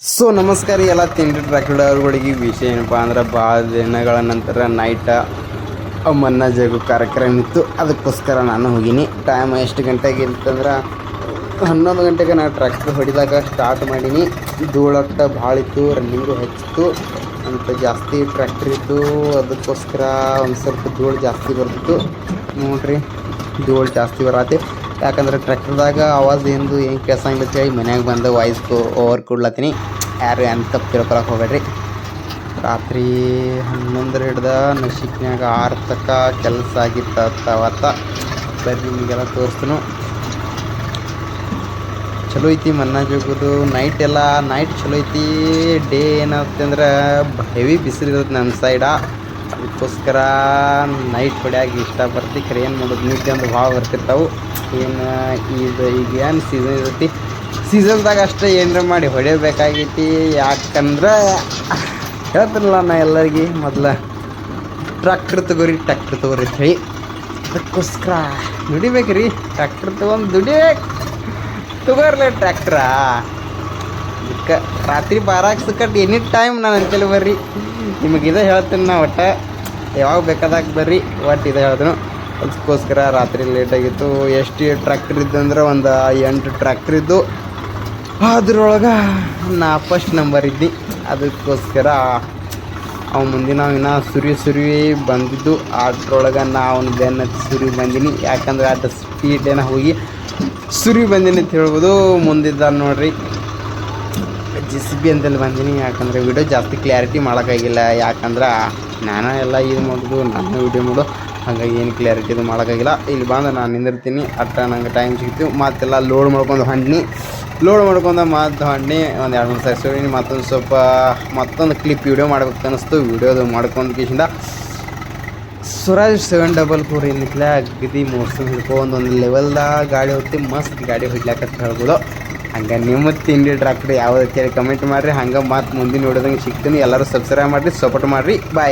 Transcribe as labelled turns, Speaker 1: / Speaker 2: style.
Speaker 1: So ನಮಸ್ಕಾರ ಎಲ್ಲ ತಿಂಡಿ ಟ್ರ್ಯಾಕ್ಟರ್ಗಳಿಗೆ. ವಿಷಯ ಏನಪ್ಪ ಅಂದ್ರೆ ಭಾಳ ದಿನಗಳ ನಂತರ ನೈಟ ಮನ್ನ ಜಗು ಕಾರ್ಯಕ್ರಮ ಇತ್ತು. ಅದಕ್ಕೋಸ್ಕರ ನಾನು ಹೋಗೀನಿ. ಟೈಮ್ ಎಷ್ಟು ಗಂಟೆಗೆ ಇತ್ತಂದ್ರೆ ಹನ್ನೊಂದು ಗಂಟೆಗೆ ನಾನು ಟ್ರ್ಯಾಕ್ಟರ್ ಹೊಡಿದಾಗ ಸ್ಟಾರ್ಟ್ ಮಾಡೀನಿ. ಧೂಳಟ್ಟ ಭಾಳ ಇತ್ತು ರನ್ನಿಂಗು ಹೆಚ್ಚಿತ್ತು. ಅಂತ ಜಾಸ್ತಿ ಟ್ರ್ಯಾಕ್ಟರ್ ಇತ್ತು. ಅದಕ್ಕೋಸ್ಕರ ಒಂದು ಸ್ವಲ್ಪ ಧೂಳು ಜಾಸ್ತಿ ಬರ್ತಿತ್ತು. ನೋಡ್ರಿ, ಧೂಳು ಜಾಸ್ತಿ ಬರತ್ತೆ. ಯಾಕಂದ್ರೆ ಟ್ರ್ಯಾಕ್ಟರ್ದಾಗ ಆವಾಜ್ ಎಂದು ಏನು ಕೇಳ್ಸಂಗಿಲ್ಲ ಅಂತೇಳಿ ಮನ್ಯಾಗ ಬಂದು ವಾಯ್ಸ್ ಓವರ್ ಕೊಡ್ಲತ್ತೀನಿ. ಯಾರು ಎಂತ ತಿಳ್ಕೊಳಕ್ಕೆ ಹೋಗ್ಬೇಡ್ರಿ. ರಾತ್ರಿ ಹನ್ನೊಂದರ ಹಿಡ್ದ ನಶಿಕ್ನ್ಯಾಗ ಆರು ತಕ್ಕ ಕೆಲಸ ಆಗಿತ್ತವತ್ತ ಬರ್ರಿ ನಿಮಗೆಲ್ಲ ತೋರಿಸ್ತನು. ಚಲೋ ಐತಿ ಮನ್ನಾ ಜೋಗದು. ನೈಟ್ ಎಲ್ಲ ನೈಟ್ ಚಲೋ ಐತಿ. ಡೇ ಏನಾಗುತ್ತೆ ಅಂದ್ರೆ ಹೆವಿ ಬಿಸಿಲು ಇರುತ್ತೆ ನಮ್ಮ ಸೈಡ ಅದಕ್ಕೋಸ್ಕರ ನೈಟ್ ಹೊಡ್ಯಾಗಿ ಇಷ್ಟ ಖರೆ ಏನು ಮಾಡೋದು? ನಿದ್ದೆ ಅಂದ್ರೆ ಭಾಳ ಬರ್ತಿರ್ತಾವೆ. ಏನು, ಇದು ಈಗ ಏನು ಸೀಸನ್ ಇರ್ತೈತಿ? ಸೀಸನ್ದಾಗ ಅಷ್ಟೇ ಏನರ ಮಾಡಿ ಹೊಡೆಯಬೇಕಾಗೈತಿ. ಯಾಕಂದ್ರೆ ಹೇಳ್ತಿರಲ್ಲ ನಾ ಎಲ್ಲರಿಗೆ ಮೊದಲು ಟ್ರ್ಯಾಕ್ಟ್ರ್ ತಗೋರಿ ಟ್ರ್ಯಾಕ್ಟ್ರ್ ತಗೋರಿ ಅಂತ ಹೇಳಿ. ಅದಕ್ಕೋಸ್ಕರ ದುಡಿಬೇಕು ರೀ ಟ್ರ್ಯಾಕ್ಟರ್ ತೊಗೊಂಡು ದುಡಿಬೇಕು ತಗೋರ್ಲೆ ಟ್ರ್ಯಾಕ್ಟ್ರಾ ಅದಕ್ಕೆ ರಾತ್ರಿ ಬಾರಾಕ್ ಕಟ್ ಎನಿ ಟೈಮ್ ನಾನು ಅಂತೇಳಿ ಬರ್ರಿ. ನಿಮಗೆ ಹೇಳ್ತೀನಿ ನಾ ಒಟ್ಟು. ಯಾವಾಗ ಬೇಕಾದಾಗ ಬರ್ರಿ, ಒಟ್ಟು ಇದೇ ಹೇಳ್ತೀನಿ. ಅದಕ್ಕೋಸ್ಕರ ರಾತ್ರಿ ಲೇಟಾಗಿತ್ತು ಎಷ್ಟು ಟ್ರ್ಯಾಕ್ಟರ್ ಇದ್ದು ಅಂದ್ರೆ ಒಂದು ಎಂಟು ಟ್ರ್ಯಾಕ್ಟರ್ ಇದ್ದು ಅದ್ರೊಳಗೆ ನಾ ಫಸ್ಟ್ ನಂಬರ್ ಇದ್ದಿ. ಅದಕ್ಕೋಸ್ಕರ ಅವ ಮುಂದೆ ನಾವು ಇನ್ನೂ ಸುರಿ ಸುರಿ ಬಂದಿದ್ದು. ಅದ್ರೊಳಗೆ ನಾ ಅವ್ನ ಬೆನ್ನ ಸುರಿ ಬಂದೀನಿ. ಯಾಕಂದ್ರೆ ಸ್ಪೀಡ್ ಸ್ಪೀಡೇನ ಹೋಗಿ ಸುರಿ ಬಂದೀನಿ ಅಂತ ಹೇಳ್ಬೋದು. ಮುಂದಿದ್ದ ನೋಡ್ರಿ. ಜಿ ಸಿ ಬಿ ಅಂತಲ್ಲಿ ಬಂದೀನಿ, ಯಾಕಂದರೆ ವಿಡಿಯೋ ಜಾಸ್ತಿ ಕ್ಲಾರಿಟಿ ಮಾಡೋಕ್ಕಾಗಿಲ್ಲ. ಯಾಕಂದ್ರೆ ನಾನು ಎಲ್ಲ ಇದು ಮಾಡೋದು ನನ್ನ ವಿಡಿಯೋ ಮಾಡು ಹಾಗಾಗಿ ಏನು ಕ್ಲಾರಿಟಿ ಇದು ಮಾಡೋಕ್ಕಾಗಿಲ್ಲ. ಇಲ್ಲಿ ಬಂದು ನಾನು ನಿಂದಿರ್ತೀನಿ, ಅಟ್ಟ ನಂಗೆ ಟೈಮ್ ಸಿಗ್ತೀವಿ ಮತ್ತೆಲ್ಲ ಲೋಡ್ ಮಾಡ್ಕೊಂಡು ಹಣ್ಣಿ ಲೋಡ್ ಮಾಡ್ಕೊಂಡು ಮತ್ತು ಹಣ್ಣಿ ಒಂದು ಎರಡು ಮೂರು ಸಾರಿ ಮತ್ತೊಂದು ಸ್ವಲ್ಪ, ಮತ್ತೊಂದು ಕ್ಲಿಪ್ ವಿಡಿಯೋ ಮಾಡ್ಬೇಕು ಅನ್ನಿಸ್ತು ವೀಡಿಯೋದು ಮಾಡ್ಕೊಂಡು ಕಿಶಿಂದ. ಸ್ವರಾಜ್ ಸೆವೆನ್ ಡಬಲ್ ಫೋರ್ ಏನಿತ್ತಲ್ಲ ಅಗ್ದಿ ಮೋಸ ಹಿಡ್ಕೊಂಡು ಒಂದು ಲೆವೆಲ್ದಾಗ ಗಾಡಿ ಹೋಗ್ತಿ. ಮಸ್ತ್ ಗಾಡಿ ಹೊಡ್ಲಾಕಂತ ಹೇಳ್ಬೋದು. ಹಂಗೆ ನಿಮ್ಮ ತಿಂಡಿ ಡ್ರಾಕ್ಟ್ರಿ ಯಾವ್ದು ಅಂತೇಳಿ ಕಮೆಂಟ್ ಮಾಡಿರಿ. ಹಂಗೆ ಮತ್ತೆ ಮುಂದಿನ ನೋಡೋದಂಗೆ ಸಿಗ್ತೀನಿ. ಎಲ್ಲರೂ ಸಬ್ಸ್ಕ್ರೈಬ್ ಮಾಡಿರಿ ಸಪೋರ್ಟ್ ಮಾಡಿರಿ. ಬಾಯ್